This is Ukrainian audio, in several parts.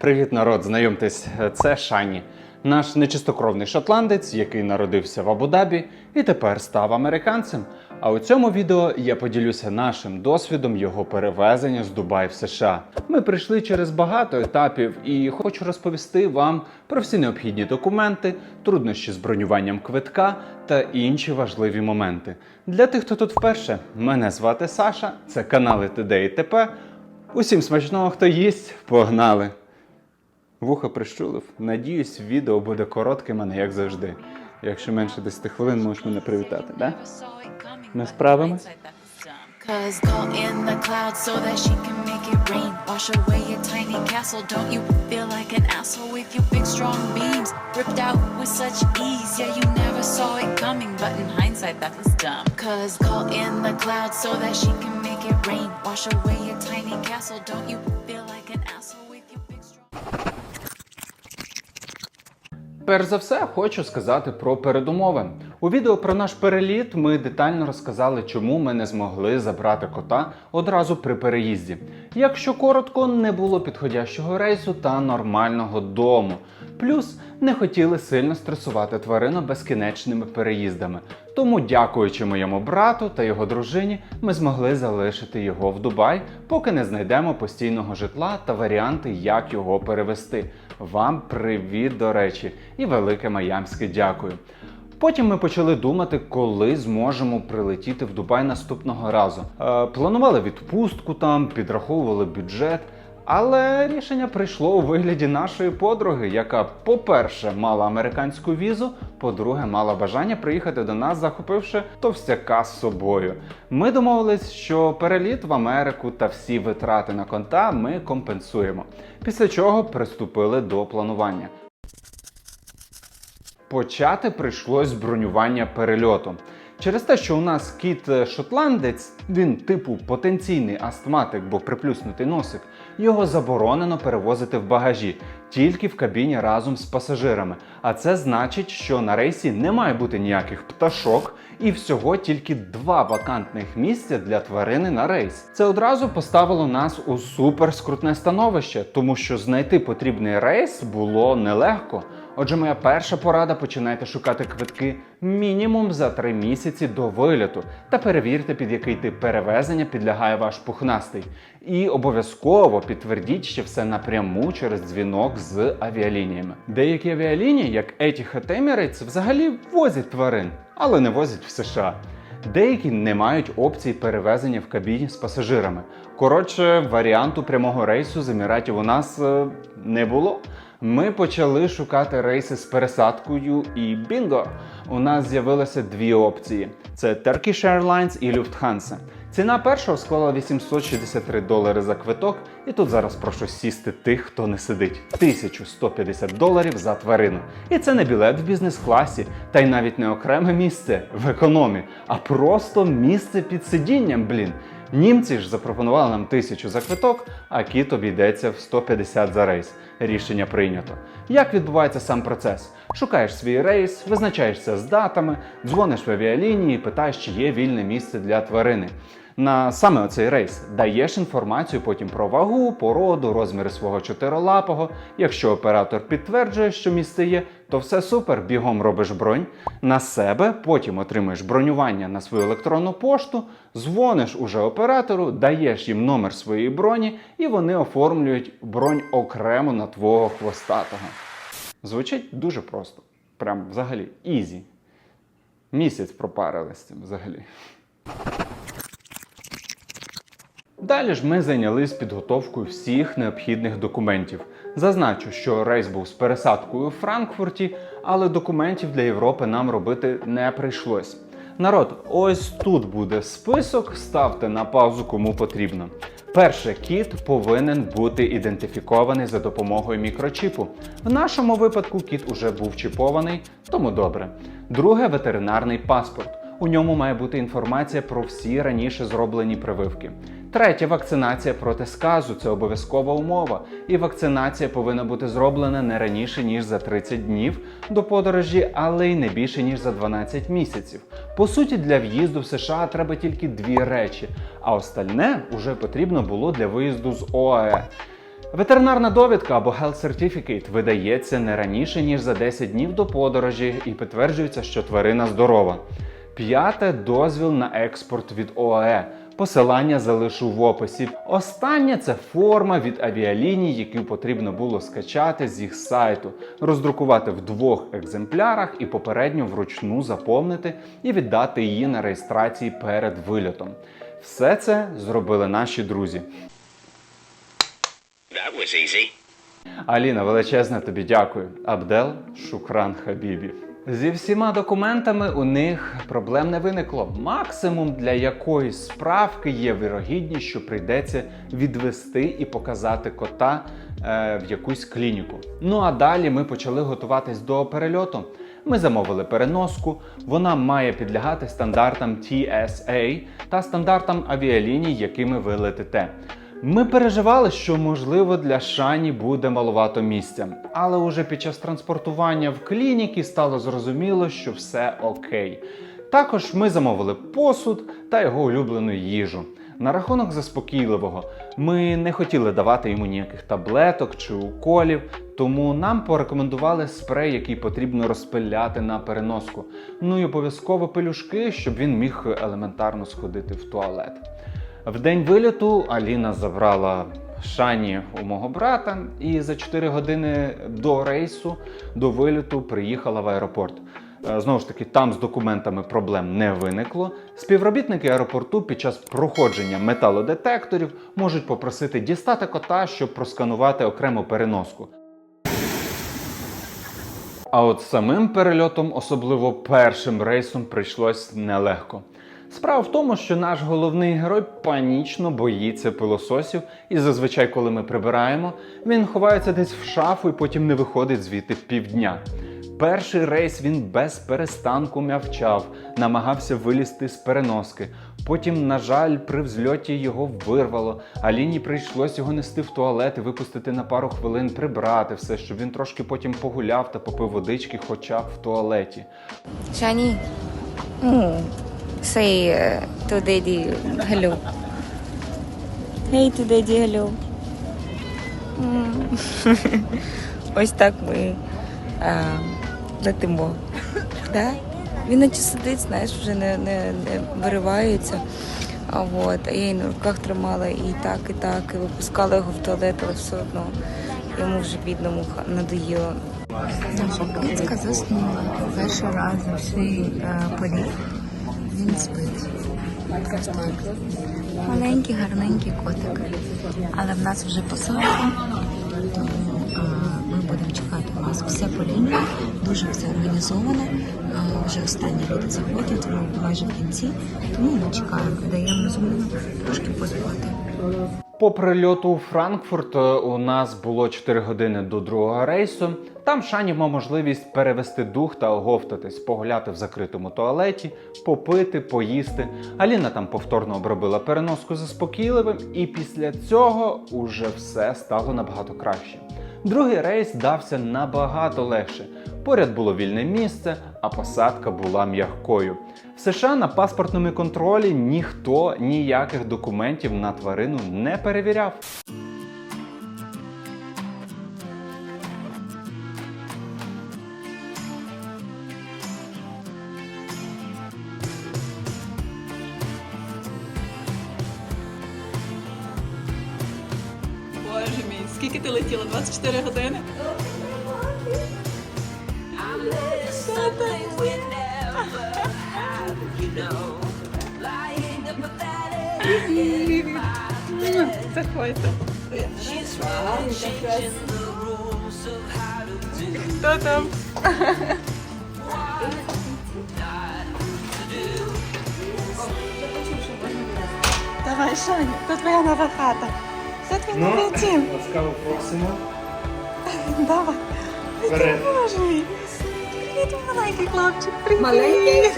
Привіт, народ! Знайомтесь, це Шані, наш нечистокровний шотландець, який народився в Абу-Дабі і тепер став американцем. А у цьому відео я поділюся нашим досвідом його перевезення з Дубай в США. Ми прийшли через багато етапів і хочу розповісти вам про всі необхідні документи, труднощі з бронюванням квитка та інші важливі моменти. Для тих, хто тут вперше, мене звати Саша, це канали ТД і ТП. Усім смачного, хто їсть, погнали! Вуха прищулив. Надіюсь, відео буде коротким, а не як завжди. Якщо менше 10 хвилин, можеш мене привітати, да? Ми справимось? Cause caught in the clouds so that she can make it rain. Wash away your tiny castle. Don't you feel like an asshole with your big strong beams? Ripped out with such ease. Yeah, you never saw it coming, but in hindsight, that was dumb. Cause caught in the clouds so that she can make it rain. Wash away your tiny castle. Don't you Перш за все, хочу сказати про передумови. У відео про наш переліт ми детально розказали, чому ми не змогли забрати кота одразу при переїзді. Якщо коротко, не було підходящого рейсу та нормального дому. Плюс не хотіли сильно стресувати тварину безкінечними переїздами. Тому, дякуючи моєму брату та його дружині, ми змогли залишити його в Дубай, поки не знайдемо постійного житла та варіанти, як його перевести. Вам привіт, до речі, і велике маямське дякую. Потім ми почали думати, коли зможемо прилетіти в Дубай наступного разу. Е, планували відпустку там, підраховували бюджет. Але рішення прийшло у вигляді нашої подруги, яка, по-перше, мала американську візу, по-друге, мала бажання приїхати до нас, захопивши товстяка з собою. Ми домовились, що переліт в Америку та всі витрати на конта ми компенсуємо. Після чого приступили до планування. Почати прийшлось з бронювання перельоту. Через те, що у нас кіт е, шотландець, він типу потенційний астматик, бо приплюснутий носик, його заборонено перевозити в багажі тільки в кабіні разом з пасажирами. А це значить, що на рейсі не має бути ніяких пташок і всього тільки два вакантних місця для тварини на рейс. Це одразу поставило нас у супер скрутне становище, тому що знайти потрібний рейс було нелегко. Отже, моя перша порада починайте шукати квитки мінімум за три місяці до виліту та перевірте, під який тип перевезення підлягає ваш пухнастий. І обов'язково підтвердіть, що все напряму через дзвінок з авіалініями. Деякі авіалінії, як Etihad Emirates, взагалі возять тварин, але не возять в США. Деякі не мають опції перевезення в кабіні з пасажирами. Коротше, варіанту прямого рейсу з Еміратів у нас е, не було. Ми почали шукати рейси з пересадкою, і бінго! У нас з'явилося дві опції: це Turkish Airlines і Lufthansa. Ціна першого склала 863 долари за квиток, і тут зараз прошу сісти тих, хто не сидить. 1150 доларів за тварину. І це не білет в бізнес-класі, та й навіть не окреме місце в економі, а просто місце під сидінням, блін. Німці ж запропонували нам тисячу за квиток, а кіт обійдеться в 150 за рейс. Рішення прийнято. Як відбувається сам процес? Шукаєш свій рейс, визначаєшся з датами, дзвониш в авіалінії, питаєш, чи є вільне місце для тварини. На саме оцей рейс даєш інформацію потім про вагу, породу, розміри свого чотирилапого. Якщо оператор підтверджує, що місце є, то все супер, бігом робиш бронь на себе, потім отримуєш бронювання на свою електронну пошту, дзвониш уже оператору, даєш їм номер своєї броні, і вони оформлюють бронь окремо на твого хвостатого. Звучить дуже просто. Прям взагалі ізі. Місяць пропарились з цим взагалі. Далі ж ми зайнялись підготовкою всіх необхідних документів. Зазначу, що рейс був з пересадкою у Франкфурті, але документів для Європи нам робити не прийшлось. Народ, ось тут буде список, ставте на паузу, кому потрібно. Перше, кіт повинен бути ідентифікований за допомогою мікрочіпу. В нашому випадку кіт уже був чіпований, тому добре. Друге ветеринарний паспорт. У ньому має бути інформація про всі раніше зроблені прививки. Третє вакцинація проти сказу це обов'язкова умова. І вакцинація повинна бути зроблена не раніше ніж за 30 днів до подорожі, але й не більше ніж за 12 місяців. По суті, для в'їзду в США треба тільки дві речі, а остальне вже потрібно було для виїзду з ОАЕ. Ветеринарна довідка або Health Certificate видається не раніше, ніж за 10 днів до подорожі і підтверджується, що тварина здорова. П'яте дозвіл на експорт від ОАЕ. Посилання залишу в описі. Останнє це форма від авіаліній, яку потрібно було скачати з їх сайту, роздрукувати в двох екземплярах і попередньо вручну заповнити і віддати її на реєстрації перед вильотом. Все це зробили наші друзі. That was easy. Аліна, величезне тобі дякую. Абдел Шукран Хабібі. Зі всіма документами у них проблем не виникло. Максимум для якоїсь справки є вірогідність, що прийдеться відвести і показати кота е, в якусь клініку. Ну а далі ми почали готуватись до перельоту. Ми замовили переноску. Вона має підлягати стандартам TSA та стандартам авіаліній, якими ви летите. Ми переживали, що можливо для Шані буде маловато місця, але уже під час транспортування в клініки стало зрозуміло, що все окей. Також ми замовили посуд та його улюблену їжу. На рахунок заспокійливого, ми не хотіли давати йому ніяких таблеток чи уколів, тому нам порекомендували спрей, який потрібно розпиляти на переноску. Ну і обов'язково пелюшки, щоб він міг елементарно сходити в туалет. В день виліту Аліна забрала Шані у мого брата, і за 4 години до рейсу, до виліту, приїхала в аеропорт. Е, Знову ж таки, там з документами проблем не виникло. Співробітники аеропорту під час проходження металодетекторів можуть попросити дістати кота, щоб просканувати окремо переноску. А от самим перельотом, особливо першим рейсом, прийшлось нелегко. Справа в тому, що наш головний герой панічно боїться пилососів, і зазвичай, коли ми прибираємо, він ховається десь в шафу і потім не виходить звідти півдня. Перший рейс він без перестанку м'явчав, намагався вилізти з переноски. Потім, на жаль, при взльоті його вирвало. Аліні прийшлось його нести в туалет і випустити на пару хвилин, прибрати все, щоб він трошки потім погуляв та попив водички, хоча б в туалеті. Shani, mm, say uh, to daddy hello. Hey to daddy hello. М. Ось так ми а, летимо. Да? Він наче сидить, знаєш, вже не, не, не виривається. А, от, я її на руках тримала і так, і так, і випускала його в туалет, але все одно йому вже бідному надоїло. Наша кицька заснула. Перший раз за всій е. Він спить. Ось так. Маленький, гарненький котик. Але в нас вже посадка, тому ми будемо чекати. У нас все по лінії, дуже все організовано. Вже останні люди заходять, ми майже в кінці, тому ми чекаємо, даємо змогу трошки поспати. По прильоту у Франкфурт е, у нас було 4 години до другого рейсу. Там Шані мав можливість перевести дух та оговтатись, погуляти в закритому туалеті, попити, поїсти. Аліна там повторно обробила переноску заспокійливим, і після цього уже все стало набагато краще. Другий рейс дався набагато легше. Поряд було вільне місце, а посадка була м'якою. В США на паспортному контролі ніхто ніяких документів на тварину не перевіряв. Боже мій, скільки ти летіла? 24 години? Заходьте. Хто там? Давай, Шаня, це твоя нова хата. Це твій ласкаво просимо. Давай. Вперед. Боже мій. Привіт, маленький хлопчик. Привіт. Маленький.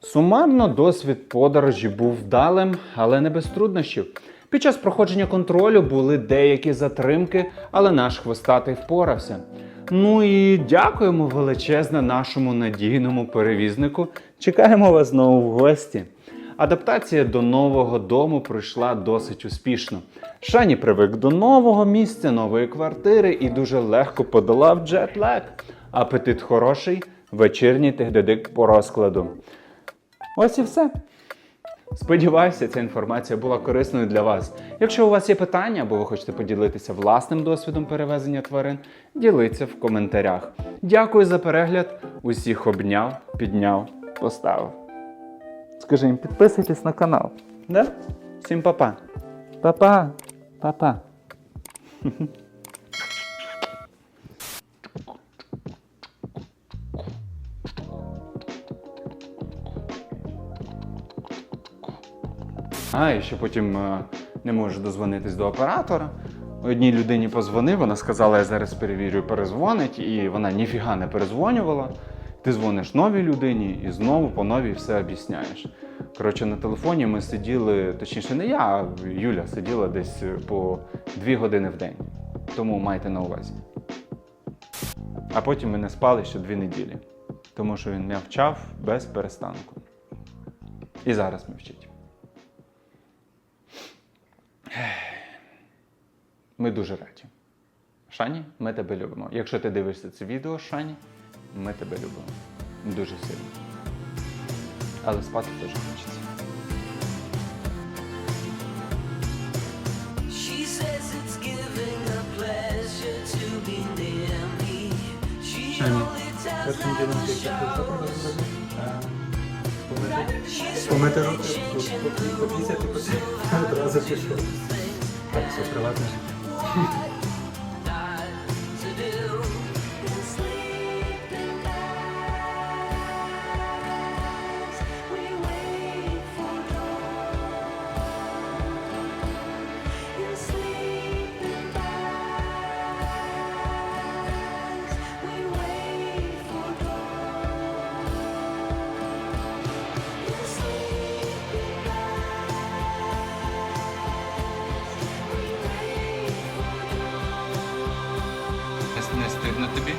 Сумарно досвід подорожі був вдалим, але не без труднощів. Під час проходження контролю були деякі затримки, але наш хвостатий впорався. Ну і дякуємо величезне нашому надійному перевізнику. Чекаємо вас знову в гості. Адаптація до нового дому пройшла досить успішно. Шані привик до нового місця, нової квартири і дуже легко подолав джетлаг. Апетит хороший, вечірній тигдедик по розкладу. Ось і все. Сподіваюся, ця інформація була корисною для вас. Якщо у вас є питання або ви хочете поділитися власним досвідом перевезення тварин, діліться в коментарях. Дякую за перегляд. Усіх обняв, підняв, поставив. Скажи їм, підписуйтесь на канал. Да? Всім па-па. Па-па. Па-па. А, і ще потім е, не можу дозвонитись до оператора. Одній людині позвонив, вона сказала, я зараз перевірю, перезвонить, і вона ніфіга не перезвонювала. Ти дзвониш новій людині і знову по новій все об'ясняєш. Коротше, на телефоні ми сиділи, точніше, не я, а Юля сиділа десь е, по дві години в день. Тому майте на увазі. А потім ми не спали ще дві неділі, тому що він м'явчав без перестанку. І зараз мовчить. Ми дуже раді. Шані, ми тебе любимо. Якщо ти дивишся це відео, Шані, ми тебе любимо. Дуже сильно. Але спати теж хочеться. A Помити руки, попісяти одразу пішов. Так, все, приватне життя. Стидно тобі?